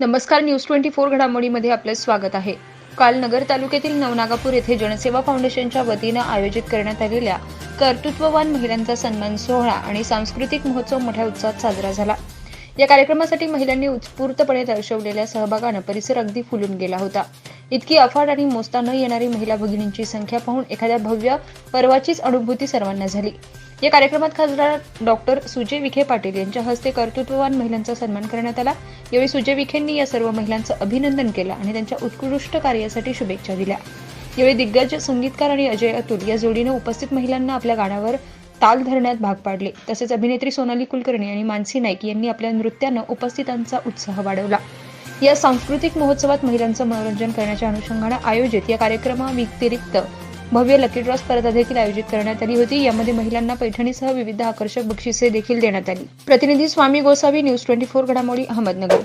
नमस्कार news twenty four घडामोडीमध्ये आपले स्वागत आहे. काल नगर तालुक्यातील नवनागापूर येथे जनसेवा फाउंडेशनच्या वतीनं आयोजित करण्यात आलेल्या कर्तृत्ववान महिलांचा सन्मान सोहळा आणि सांस्कृतिक महोत्सव मोठ्या उत्साहात साजरा झाला. या कार्यक्रमासाठी महिलांनी उत्स्फूर्तपणे दर्शवलेल्या सहभागानं परिसर अगदी फुलून गेला होता. इतकी अफाट आणि मोजता न येणारी महिला भगिनींची संख्या पाहून एखाद्या भव्य पर्वाचीच अनुभूती सर्वांना झाली. या कार्यक्रमात खासदार डॉक्टर सुजय विखे पाटील यांच्या हस्ते कर्तृत्ववान महिलांचा सन्मान करण्यात आला. यावेळी सुजय विखेंनी या सर्व महिलांचं अभिनंदन केलं आणि त्यांच्या उत्कृष्ट कार्यासाठी शुभेच्छा दिल्या. यावेळी दिग्गज संगीतकार आणि अजय अतुल या जोडीनं उपस्थित महिलांना आपल्या गाण्यावर ताल धरण्यात भाग पाडले. तसेच अभिनेत्री सोनाली कुलकर्णी आणि मानसी नाईक यांनी आपल्या नृत्यानं उपस्थितांचा उत्साह वाढवला. या सांस्कृतिक महोत्सवात महिलांचं मनोरंजन करण्याच्या अनुषंगानं आयोजित या कार्यक्रमाव्यतिरिक्त भव्य लकी ड्रॉ स्पर्धा देखील आयोजित करण्यात आली होती. यामध्ये महिलांना पैठणीसह विविध आकर्षक बक्षिसे देखील देण्यात आली. प्रतिनिधी Swami Gosavi news twenty four घडामोडी अहमदनगर.